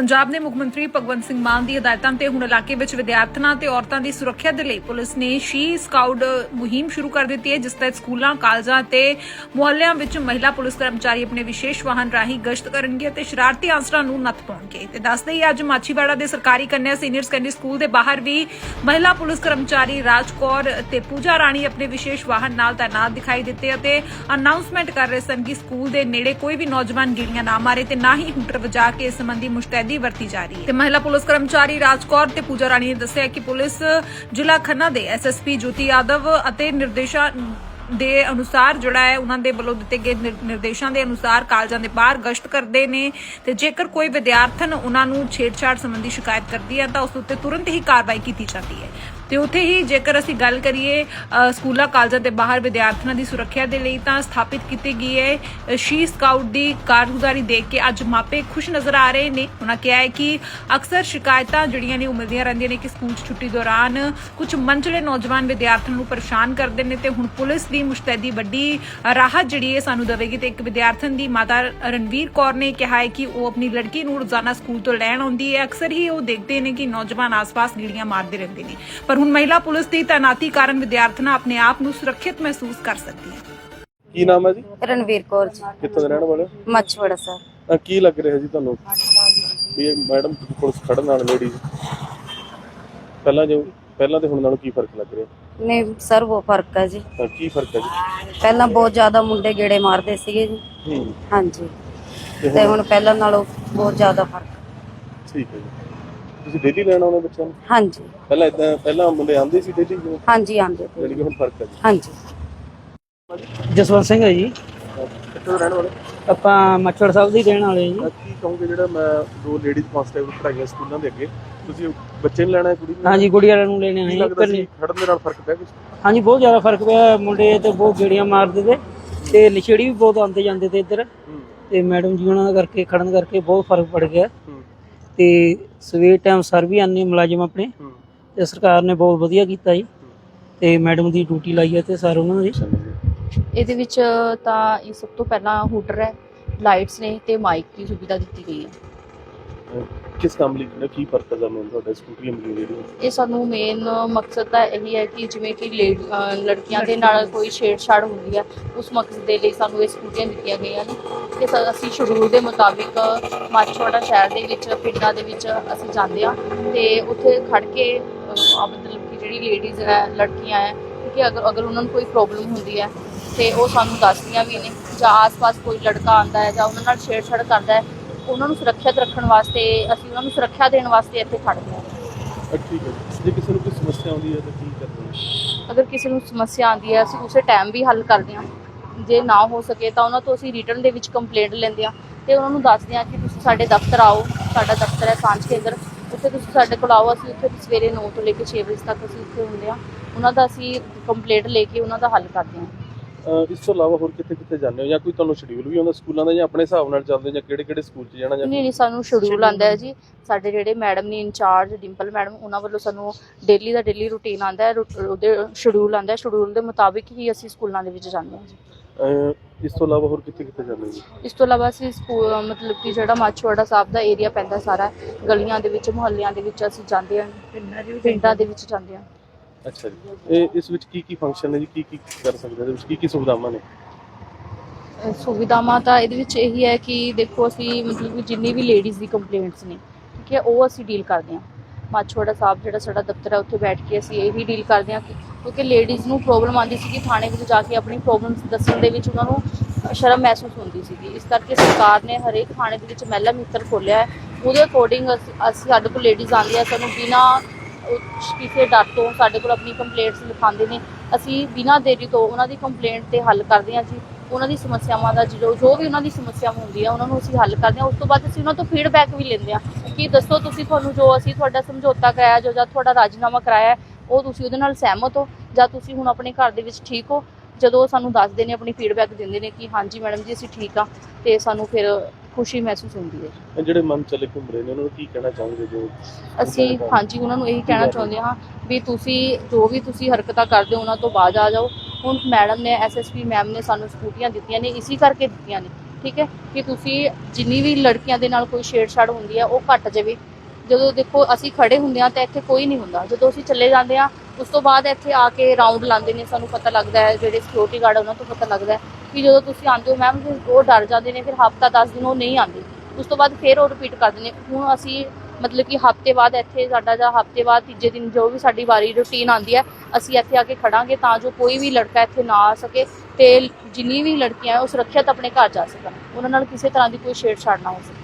ਪੰਜਾਬ ਦੇ ਮੁੱਖ ਮੰਤਰੀ ਭਗਵੰਤ ਸਿੰਘ ਮਾਨ ਦੀ ਹਦਾਇਤਾਂ ਤੇ ਹੁਣ ਇਲਾਕੇ ਵਿੱਚ ਵਿਦਿਆਰਥਣਾਂ ਤੇ ਔਰਤਾਂ ਦੀ ਸੁਰੱਖਿਆ ਦੇ ਲਈ ਪੁਲਿਸ ਨੇ ਸ਼ੀ ਸਕਾਊਟ ਮੁਹਿੰਮ ਸ਼ੁਰੂ ਕਰ ਦਿੱਤੀ ਹੈ, ਜਿਸ ਤਹਿਤ ਸਕੂਲਾਂ, ਕਾਲਜਾਂ ਤੇ ਮੁਹੱਲਿਆਂ ਵਿੱਚ ਮਹਿਲਾ ਪੁਲਿਸ ਕਰਮਚਾਰੀ ਆਪਣੇ ਵਿਸ਼ੇਸ਼ ਵਾਹਨ ਰਾਹੀਂ ਗਸ਼ਤ ਕਰਨਗੇ ਤੇ ਸ਼ਰਾਰਤੀ ਅਨਸਰਾਂ ਨੂੰ ਨੱਥ ਪਾਉਣਗੇ। ਤੇ ਦੱਸਦੇ ਹੀ ਅੱਜ ਮਾਛੀਵਾੜਾ ਦੇ ਸਰਕਾਰੀ ਕੰਨਿਆ ਸੀਨੀਅਰ ਸੈਕੰਡਰੀ ਸਕੂਲ ਦੇ ਬਾਹਰ ਵੀ ਮਹਿਲਾ ਪੁਲਿਸ ਕਰਮਚਾਰੀ ਰਾਜਕੌਰ ਤੇ ਪੂਜਾ ਰਾਣੀ ਆਪਣੇ ਵਿਸ਼ੇਸ਼ ਵਾਹਨ ਨਾਲ ਤਾਇਨਾਤ ਦਿਖਾਈ ਦਿੱਤੇ ਅਤੇ ਅਨਾਉਂਸਮੈਂਟ ਕਰ ਰਹੇ ਸਨ ਕਿ ਸਕੂਲ ਦੇ ਨੇੜੇ ਕੋਈ ਵੀ ਨੌਜਵਾਨ ਗੇੜੀਆਂ ਨਾ ਮਾਰੇ ਤੇ ਨਾ ਹੀ ਹੂਟਰ ਵਜਾ ਕੇ ਇਸ ਸੰਬੰਧੀ ਮੁਸ਼ਤੈਦੀ ਵਰਤੀ ਜਾ ਰਹੀ ਹੈ। ਤੇ ਮਹਿਲਾ ਪੁਲਿਸ ਕਰਮਚਾਰੀ ਰਾਜਕੌਰ ਤੇ ਪੂਜਾ ਰਾਣੀ ਨੇ ਦੱਸਿਆ ਕਿ ਪੁਲਿਸ ਜ਼ਿਲ੍ਹਾ ਖੰਨਾ ਦੇ ਐਸਐਸਪੀ ਜੋਤੀ ਯਾਦਵ ਅਤੇ ਨਿਰਦੇਸ਼ਾਂ ਦੇ ਅਨੁਸਾਰ ਜਿਹੜਾ ਹੈ ਉਹਨਾਂ ਦੇ ਵੱਲੋਂ ਦਿੱਤੇ ਗਏ ਨਿਰਦੇਸ਼ਾਂ ਦੇ ਅਨੁਸਾਰ ਕਾਲਜਾਂ ਦੇ ਬਾਹਰ ਗਸ਼ਤ ਕਰਦੇ ਨੇ ਤੇ ਜੇਕਰ ਕੋਈ ਵਿਦਿਆਰਥਣ ਉਹਨਾਂ ਨੂੰ ਛੇੜਛਾੜ ਸੰਬੰਧੀ ਸ਼ਿਕਾਇਤ ਕਰਦੀ ਹੈ ਤਾਂ ਉਸ ਉੱਤੇ ਤੁਰੰਤ ਹੀ ਕਾਰਵਾਈ ਕੀਤੀ ਜਾਂਦੀ ਹੈ। ਤੇ ਉੱਥੇ ਹੀ ਜੇਕਰ ਅਸੀਂ ਗੱਲ ਕਰੀਏ ਸਕੂਲਾਂ, ਕਾਲਜਾਂ ਦੇ ਬਾਹਰ ਵਿਦਿਆਰਥੀਆਂ ਦੀ ਸੁਰੱਖਿਆ ਦੇ ਲਈ ਤਾਂ ਸਥਾਪਿਤ ਕੀਤੀ ਗਈ ਹੈ ਸ਼ੀ ਸਕਾਊਟ ਦੀ ਕਾਰਗੁਜ਼ਾਰੀ ਦੇਖ ਕੇ ਅੱਜ ਮਾਪੇ ਖੁਸ਼ ਨਜ਼ਰ ਆ ਰਹੇ ਨੇ। ਉਹਨਾਂ ਕਿਹਾ ਹੈ ਕਿ ਅਕਸਰ ਸ਼ਿਕਾਇਤਾਂ ਜਿਹੜੀਆਂ ਨੇ ਉਹ ਮਿਲਦੀਆਂ ਰਹਿੰਦੀਆਂ ਨੇ ਕਿ ਸਕੂਲ ਛੁੱਟੀ ਦੌਰਾਨ ਕੁਝ ਮੰਚਲੇ ਨੌਜਵਾਨ ਵਿਦਿਆਰਥੀਆਂ ਨੂੰ ਪਰੇਸ਼ਾਨ ਕਰਦੇ ਨੇ ਤੇ ਹੁਣ ਪੁਲਿਸ ਦੀ ਮੁਸ਼ਤੈਦੀ ਵੱਡੀ ਰਾਹਤ ਜਿਹੜੀ ਹੈ ਸਾਨੂੰ ਦੇਵੇਗੀ ਤੇ ਇੱਕ ਵਿਦਿਆਰਥਣ ਦੀ ਮਾਤਾ ਰਣਵੀਰ ਕੌਰ ਨੇ ਕਿਹਾ ਹੈ ਕਿ ਉਹ ਆਪਣੀ ਲੜਕੀ ਨੂੰ ਰੋਜ਼ਾਨਾ ਸਕੂਲ ਤੋਂ ਲੈਣ ਆਉਂਦੀ ਹੈ। ਅਕਸਰ ਹੀ ਉਹ ਦੇਖਦੇ ਨੇ ਕਿ ਨੌਜਵਾਨ ਆਸ-ਪਾਸ ਗੀੜੀਆਂ ਮਾਰਦੇ ਰਹਿੰਦੇ ਨੇ। ਪਰ ਹੁਣ ਮਹਿਲਾ ਪੁਲਿਸ ਦੀ ਤਾਇਨਾਤੀ ਕਾਰਨ ਵਿਦਿਆਰਥਣਾਂ ਆਪਣੇ ਆਪ ਨੂੰ ਸੁਰੱਖਿਅਤ ਮਹਿਸੂਸ ਕਰ ਸਕਦੀ ਹੈ ਕੀ ਨਾਮ ਹੈ ਜੀ ਰਣਵੀਰ ਕੌਰ ਜੀ ਕਿੱਥੋਂ ਦੇ ਰਹਿਣ ਵਾਲੇ ਹੋ? ਮੱਛਵੜਾ ਸਰ ਅਹ ਕੀ ਲੱਗ ਰਿਹਾ ਜੀ ਤੁਹਾਨੂੰ ਵੀ ਇਹ ਮੈਡਮ ਪੁਲਿਸ ਖੜਨ ਨਾਲ ਲੇਡੀ ਪਹਿਲਾਂ ਜੋ ਪਹਿਲਾਂ ਤੇ ਹੁਣ ਨਾਲੋਂ ਕੀ ਫ਼ਰਕ ਲੱਗ ਰਿਹਾ ਨਹੀਂ ਸਰ ਉਹ ਫ਼ਰਕ ਹੈ ਜੀ ਤਾਂ ਕੀ ਫ਼ਰਕ ਹੈ ਜੀ ਪਹਿਲਾਂ ਬਹੁਤ ਜ਼ਿਆਦਾ ਮੁੰਡੇ ਗੇੜੇ ਮਾਰਦੇ ਸੀਗੇ ਜੀ ਹੂੰ ਹਾਂਜੀ ਤੇ ਤੇ ਹੁਣ ਹੁਣ ਪਹਿਲਾਂ ਨਾਲੋਂ ਬਹੁਤ ਜ਼ਿਆਦਾ ਫ਼ਰਕ ਠੀਕ ਹੈ ਜੀ ਤੁਸੀਂ ਡੇਲੀ ਲੈਣ ਆਉਂਦੇ ਬੱਚਿਆਂ ਨੂੰ? ਹਾਂਜੀ। ਪਹਿਲਾਂ ਇਦਾਂ ਪਹਿਲਾਂ ਮੁੰਡੇ ਆਉਂਦੇ ਸੀ ਡੇਲੀ ਜਿਵੇਂ? ਹਾਂਜੀ ਆਂਦੇ ਤੇ। ਜਿਹੜੀ ਕਿ ਹੁਣ ਫ਼ਰਕ ਹੈ ਜੀ। ਹਾਂਜੀ। ਜਸਵੰਤ ਸਿੰਘ ਹੈ ਜੀ। ਕਿੱਥੋਂ ਦੇ ਰਹਿਣ ਵਾਲੇ? ਆਪਾਂ ਮੱਛੜ ਸਾਹਿਬ ਦੀ ਰਹਿਣ ਵਾਲੇ ਜੀ। ਅਹ ਕੀ ਕਹੋਗੇ ਜਿਹੜਾ ਮੈਂ ਦੋ ਲੇਡੀਜ਼ ਕਾਂਸਟੇਬਲ ਪੜਾਈਆਂ ਸਕੂਲਾਂ ਦੇ ਅੱਗੇ ਤੁਸੀਂ ਬੱਚੇ ਨੂੰ ਲੈਣਾ ਹੈ ਕੁੜੀ ਨੂੰ? ਹਾਂਜੀ ਗੁੜੀ ਵਾਲਿਆਂ ਨੂੰ ਲੈਣੇ ਕੀ ਆਏ ਲੱਗਦਾ ਸੀ ਖੜਨ ਦੇ ਨਾਲ ਫ਼ਰਕ ਪਿਆ ਕੁਝ ਹਾਂਜੀ ਬਹੁਤ ਜ਼ਿਆਦਾ ਫ਼ਰਕ ਪਿਆ ਮੁੰਡੇ ਤੇ ਬਹੁਤ ਗੇੜੀਆਂ ਮਾਰਦੇ ਤੇ ਤੇ ਲਿਛੜੀ ਵੀ ਬਹੁਤ ਆਉਂਦੇ ਜਾਂਦੇ ਤੇ ਇੱਧਰ। ਹੂੰ। ਤੇ ਮੈਡਮ ਜੀ ਉਹਨਾਂ ਦਾ ਕਰਕੇ ਖੜਨ ਕਰਕੇ ਬਹੁਤ ਫ਼ਰਕ ਪੜ ਗਿਆ। ਹੂੰ। ਤੇ ਸਵੇਰ ਟਾਈਮ ਸਰ ਵੀ ਆਨੇ ਮੁਲਾਜ਼ਮ ਆਪਣੇ। ਤੇ ਸਰਕਾਰ ਨੇ ਬਹੁਤ ਵਧੀਆ ਕੀਤਾ ਜੀ। ਤੇ ਮੈਡਮ ਦੀ ਡਿਊਟੀ ਲਾਈ ਹੈ ਤੇ ਸਰ ਉਹਨਾਂ ਦੀ। ਇਹਦੇ ਵਿੱਚ ਤਾਂ ਇਹ ਸਭ ਤੋਂ ਪਹਿਲਾਂ ਹੂਟਰ ਹੈ ਲਾਈਟਸ ਨੇ ਤੇ ਮਾਈਕ ਦੀ ਸੁਵਿਧਾ ਦਿੱਤੀ ਗਈ ਹੈ। ਕਿਸ ਕੰਮ ਲਈ ਜਿਹੜਾ ਕੀ ਪਰਪਸ ਆ ਮੈਂ ਤੁਹਾਡਾ ਸਕੂਟਰੀ ਮਿਲੀ ਜਿਹੜੀ? ਇਹ ਸਾਨੂੰ ਮੇਨ ਮਕਸਦ ਤਾਂ ਇਹੀ ਹੈ ਕਿ ਜਿਵੇਂ ਕਿ ਲੇਡ- ਅਹ ਲੜਕੀਆਂ ਦੇ ਨਾਲ ਕੋਈ ਛੇੜਛਾੜ ਹੁੰਦੀ ਹੈ ਉਸ ਮਕਸਦ ਦੇ ਲਈ ਸਾਨੂੰ ਇਹ ਸਕੂਟੀਆਂ ਦਿੱਤੀਆਂ ਗਈਆਂ ਨੇ। ਤੇ ਸ- ਅਸੀਂ ਸ਼ਡਿਊਲ ਦੇ ਮੁਤਾਬਿਕ ਮਾਛੋੜਾ ਸ਼ਹਿਰ ਦੇ ਵਿੱਚ ਪਿੰਡਾਂ ਦੇ ਵਿੱਚ ਅਸੀਂ ਜਾਂਦੇ ਆ ਤੇ ਉੱਥੇ ਖੜ ਕੇ ਅਹ, ਆ ਮਤਲਬ ਕਿ ਜਿਹੜੀ ਲੇਡੀਜ਼ ਹੈ ਲੜਕੀਆਂ ਹੈ ਕਿ ਅਗਰ ਅਗਰ ਉਹਨਾਂ ਨੂੰ ਕੋਈ ਪ੍ਰੋਬਲਮ ਹੁੰਦੀ ਹੈ ਤੇ ਉਹ ਸਾਨੂੰ ਦੱਸਦੀਆਂ ਵੀ ਨੇ। ਜਾਂ ਆਸ-ਪਾਸ ਕੋਈ ਲੜਕਾ ਆਂਦਾ ਹੈ ਜਾਂ ਉਹਨਾਂ ਨਾਲ ਛੇੜਛਾੜ ਕਰਦਾ ਹੈ ਉਹਨਾਂ ਨੂੰ ਸੁਰੱਖਿਅਤ ਰੱਖਣ ਵਾਸਤੇ ਅਸੀਂ ਉਹਨਾਂ ਨੂੰ ਸੁਰੱਖਿਆ ਦੇਣ ਵਾਸਤੇ ਇੱਥੇ ਖੜਦੇ ਹਾਂ। ਠੀਕ ਹੈ ਜੀ। ਕਿਸੇ ਨੂੰ ਕੋਈ ਸਮੱਸਿਆ ਆਉਂਦੀ ਹੈ ਤਾਂ ਕੀ ਕਰਦੇ ਹੋ ਅਗਰ ਕਿਸੇ ਨੂੰ ਸਮੱਸਿਆ ਆਉਂਦੀ ਹੈ ਅਸੀਂ ਉਸੇ ਟਾਈਮ ਵੀ ਹੱਲ ਕਰਦੇ ਹਾਂ। ਜੇ ਨਾ ਹੋ ਸਕੇ ਤਾਂ ਉਹਨਾਂ ਤੋਂ ਅਸੀਂ ਰਿਟਰਨ ਦੇ ਵਿੱਚ ਕੰਪਲੇਂਟ ਲੈਂਦੇ ਹਾਂ ਤੇ ਉਹਨਾਂ ਨੂੰ ਦੱਸਦੇ ਹਾਂ ਕਿ ਤੁਸੀਂ ਸਾਡੇ ਦਫ਼ਤਰ ਆਓ ਸਾਡਾ ਦਫ਼ਤਰ ਹੈ ਸਾਂਝ ਕੇਂਦਰ। ਉੱਥੇ ਤੁਸੀਂ ਸਾਡੇ ਕੋਲ ਆਓ ਅਸੀਂ ਉੱਥੇ ਸਵੇਰੇ 9 ਤੋਂ ਲੈ ਕੇ 6 ਵਜੇ ਤੱਕ ਅਸੀਂ ਉੱਥੇ ਹੁੰਦੇ ਹਾਂ। ਉਹਨਾਂ ਦਾ ਅਸੀਂ ਕੰਪਲੇਂਟ ਲੈ ਕੇ ਉਹਨਾਂ ਦਾ ਹੱਲ ਕਰਦੇ ਹਾਂ। ਇਸ ਤੋਂ ਇਲਾਵਾ ਹੋਰ ਕਿੱਥੇ ਕਿੱਥੇ ਜਾਂਦੇ ਹੋ? ਜਾਂ ਕੋਈ ਤੁਹਾਨੂੰ ਸ਼ਡਿਊਲ ਵੀ ਆਉਂਦਾ ਸਕੂਲਾਂ ਦਾ ਜਾਂ ਆਪਣੇ ਹਿਸਾਬ ਨਾਲ ਚੱਲਦੇ ਜਾਂ ਕਿਹੜੇ ਕਿਹੜੇ ਸਕੂਲ 'ਚ ਜਾਣਾ ਜਾਂ ਨਹੀਂ ਨਹੀਂ ਸਾਨੂੰ ਸ਼ਡਿਊਲ ਆਂਦਾ ਹੈ ਜੀ। ਸਾਡੇ ਜਿਹੜੇ ਮੈਡਮ ਨੇ ਇੰਚਾਰਜ ਡਿੰਪਲ ਮੈਡਮ ਉਹਨਾਂ ਵੱਲੋਂ ਸਾਨੂੰ ਡੇਲੀ ਦਾ ਡੇਲੀ ਰੂਟੀਨ ਆਂਦਾ ਹੈ ਉਹਦੇ ਸ਼ਡਿਊਲ ਆਂਦਾ ਹੈ। ਸ਼ਡਿਊਲ ਦੇ ਮੁਤਾਬਿਕ ਹੀ ਅਸੀਂ ਸਕੂਲਾਂ ਦੇ ਵਿੱਚ ਜਾਂਦੇ ਹਾਂ ਜੀ। ਇਸ ਤੋਂ ਇਲਾਵਾ ਹੋਰ ਕਿੱਥੇ ਕਿੱਥੇ ਜਾਂਦੇ ਹੋ? ਜੀ ਇਸ ਤੋਂ ਇਲਾਵਾ ਅਸੀਂ ਸਕੂਲ ਮਤਲਬ ਕਿ ਜਿਹੜਾ ਮਾਛਵਾੜਾ ਸਾਹਿਬ ਦਾ ਏਰੀਆ ਪੈਂਦਾ ਸਾਰਾ ਗਲੀਆਂ ਦੇ ਵਿੱਚ ਮੁਹੱਲਿਆਂ ਦੇ ਵਿੱਚ ਅਸੀਂ ਜਾਂਦੇ ਹਾਂ। ਪਿੰਡਾਂ ਦੇ ਵਿੱਚ ਜਾਂਦੇ ਹਾਂ। ਅੱਛਾ ਜੀ। ਇਹ ਇਸ ਵਿੱਚ ਕੀ ਕੀ ਫੰਕਸ਼ਨ ਹੈ ਜੀ? ਕੀ ਕੀ ਕਰ ਸਕਦੇ ਇਹਦੇ ਵਿੱਚ ਕੀ ਕੀ ਸੁਵਿਧਾਵਾਂ ਨੇ? ਅਹ ਸੁਵਿਧਾਵਾਂ ਤਾਂ ਇਹਦੇ ਵਿੱਚ ਇਹੀ ਹੈ ਕਿ ਦੇਖੋ ਅਸੀਂ ਮਤਲਬ ਕਿ ਜਿੰਨੀ ਵੀ ਲੇਡੀਜ਼ ਦੀ ਕੰਪਲੇਂਟਸ ਨੇ, ਠੀਕ ਹੈ, ਉਹ ਅਸੀਂ ਡੀਲ ਕਰਦੇ ਹਾਂ। ਮਾਛਵਾੜਾ ਸਾਹਿਬ ਜਿਹੜਾ ਸਾਡਾ ਦਫ਼ਤਰ ਹੈ, ਉੱਥੇ ਬੈਠ ਕੇ ਅਸੀਂ ਇਹੀ ਡੀਲ ਕਰਦੇ ਹਾਂ ਕਿ ਕਿਉਂਕਿ ਲੇਡੀਜ਼ ਨੂੰ ਪ੍ਰੋਬਲਮ ਆਉਂਦੀ ਸੀ ਕਿ ਥਾਣੇ ਵਿੱਚ ਜਾ ਕੇ ਆਪਣੀ ਪ੍ਰੋਬਲਮਸ ਦੱਸਣ ਦੇ ਵਿੱਚ ਉਹਨਾਂ ਨੂੰ ਸ਼ਰਮ ਮਹਿਸੂਸ ਹੁੰਦੀ ਸੀਗੀ। ਇਸ ਕਰਕੇ ਸਰਕਾਰ ਨੇ ਹਰੇਕ ਥਾਣੇ ਦੇ ਵਿੱਚ ਮਹਿਲਾ ਮਿੱਤਰ ਖੋਲ੍ਹਿਆ ਹੈ। ਉਹਦੇ ਅਕੋਰਡਿੰਗ ਅਸੀਂ ਸਾਡੇ ਕੋਲ ਲੇਡੀਜ਼ ਆਉਂਦੀਆਂ ਸਾਨੂੰ ਬਿਨਾਂ ਕਿਸੇ ਡਰ ਤੋਂ ਸਾਡੇ ਕੋਲ ਆਪਣੀ ਕੰਪਲੇਂਟਸ ਲਿਖਾਉਂਦੇ ਨੇ। ਅਸੀਂ ਬਿਨਾਂ ਦੇਰੀ ਤੋਂ ਉਹਨਾਂ ਦੀ ਕੰਪਲੇਂਟ ਤੇ ਹੱਲ ਕਰਦੇ ਹਾਂ ਜੀ। ਉਹਨਾਂ ਦੀ ਸਮੱਸਿਆਵਾਂ ਦਾ ਜੋ ਜੋ ਵੀ ਉਹਨਾਂ ਦੀ ਸਮੱਸਿਆ ਹੁੰਦੀ ਆ, ਉਹਨਾਂ ਨੂੰ ਅਸੀਂ ਹੱਲ ਕਰਦੇ ਹਾਂ। ਉਸ ਤੋਂ ਬਾਅਦ ਅਸੀਂ ਉਹਨਾਂ ਤੋਂ ਫੀਡਬੈਕ ਵੀ ਲੈਂਦੇ ਹਾਂ ਕਿ ਦੱਸੋ ਤੁਸੀਂ ਤੁਹਾਨੂੰ ਜੋ ਅਸੀਂ ਤੁਹਾਡਾ ਸਮਝੌਤਾ ਕਰਾਇਆ ਜੋ ਜਾਂ ਤੁਹਾਡਾ ਰਾਜੀਨਾਮਾ ਕਰਾਇਆ, ਉਹ ਤੁਸੀਂ ਉਹਦੇ ਨਾਲ ਸਹਿਮਤ ਹੋ ਜਾਂ ਤੁਸੀਂ ਹੁਣ ਆਪਣੇ ਘਰ ਦੇ ਵਿੱਚ ਠੀਕ ਹੋ? ਜਦੋਂ ਉਹ ਸਾਨੂੰ ਦੱਸਦੇ ਨੇ, ਆਪਣੀ ਫੀਡਬੈਕ ਦਿੰਦੇ ਨੇ ਕਿ ਹਾਂਜੀ ਮੈਡਮ ਜੀ, ਅਸੀਂ ਠੀਕ ਆ ਤੇ ਸਾਨੂੰ ਫਿਰ ਖੁਸ਼ੀ ਮਹਿਸੂਸ ਹੁੰਦੀ ਹੈ। ਇਹ ਜਿਹੜੇ ਮਨ ਚਲੇ ਘੁੰਮ ਰਹੇ ਨੇ ਉਹਨਾਂ ਨੂੰ ਕੀ ਕਹਿਣਾ ਚਾਹੋਗੇ ਜੋ ਅਸੀਂ ਹਾਂਜੀ ਉਹਨਾਂ ਨੂੰ ਇਹੀ ਕਹਿਣਾ ਚਾਹੁੰਦੇ ਹਾਂ ਵੀ ਤੁਸੀਂ ਜੋ ਵੀ ਤੁਸੀਂ ਹਰਕਤਾਂ ਕਰਦੇ ਹੋ ਉਹਨਾਂ ਤੋਂ ਬਾਜ ਆ ਜਾਓ। ਹੁਣ ਮੈਡਮ ਨੇ ਐਸਐਸਪੀ ਮੈਮ ਨੇ ਸਾਨੂੰ ਸਕੂਟੀਆਂ ਦਿੱਤੀਆਂ ਨੇ ਇਸੇ ਕਰਕੇ ਦਿੱਤੀਆਂ ਨੇ ਠੀਕ ਹੈ? ਕਿ ਤੁਸੀਂ ਜਿੰਨੀ ਵੀ ਲੜਕੀਆਂ ਦੇ ਨਾਲ ਕੋਈ ਛੇੜਛਾੜ ਹੁੰਦੀ ਹੈ ਉਹ ਘਟ ਜਾਵੇ। ਜਦੋਂ ਦੇਖੋ ਅਸੀਂ ਖੜੇ ਹੁੰਦੇ ਆ ਤਾਂ ਇੱਥੇ ਕੋਈ ਨਹੀਂ ਹੁੰਦਾ। ਜਦੋਂ ਅਸੀਂ ਚੱਲੇ ਜਾਂਦੇ ਆ ਉਸ ਤੋਂ ਬਾਅਦ ਇੱਥੇ ਆ ਕੇ ਰਾਉਂਡ ਲਾਉਂਦੇ ਨੇ ਸਾਨੂੰ ਪਤਾ ਲੱਗਦਾ ਹੈ ਜਿਹੜੇ ਸਿਕਿਉਰਿਟੀ ਗਾਰਡ ਉਹਨਾਂ ਤੋਂ ਪਤਾ ਲੱਗਦਾ ਹੈ। ਕਿ ਜਦੋਂ ਤੁਸੀਂ ਆਉਂਦੇ ਹੋ ਮੈਮ ਉਹ ਡਰ ਜਾਂਦੇ ਨੇ, ਫਿਰ ਹਫਤਾ 10 ਦਿਨ ਉਹ ਨਹੀਂ ਆਉਂਦੇ। ਉਸ ਤੋਂ ਬਾਅਦ ਫਿਰ ਉਹ ਰਿਪੀਟ ਕਰਦੇ ਨੇ। ਹੁਣ ਅਸੀਂ ਮਤਲਬ ਕਿ ਹਫ਼ਤੇ ਬਾਅਦ ਇੱਥੇ ਸਾਡਾ ਜਾਂ ਹਫ਼ਤੇ ਬਾਅਦ ਤੀਜੇ ਦਿਨ ਜੋ ਵੀ ਸਾਡੀ ਵਾਰੀ ਰੁਟੀਨ ਆਉਂਦੀ ਹੈ, ਅਸੀਂ ਇੱਥੇ ਆ ਕੇ ਖੜਾਂਗੇ ਤਾਂ ਜੋ ਕੋਈ ਵੀ ਲੜਕਾ ਇੱਥੇ ਨਾ ਆ ਸਕੇ ਤੇ ਜਿੰਨੀ ਵੀ ਲੜਕੀਆਂ ਉਹ ਸੁਰੱਖਿਅਤ ਆਪਣੇ ਘਰ ਜਾ ਸਕਣ। ਉਹਨਾਂ ਨਾਲ ਕਿਸੇ ਤਰ੍ਹਾਂ ਦੀ ਕੋਈ ਛੇੜਛਾੜ ਨਾ ਹੋ ਸਕੇ।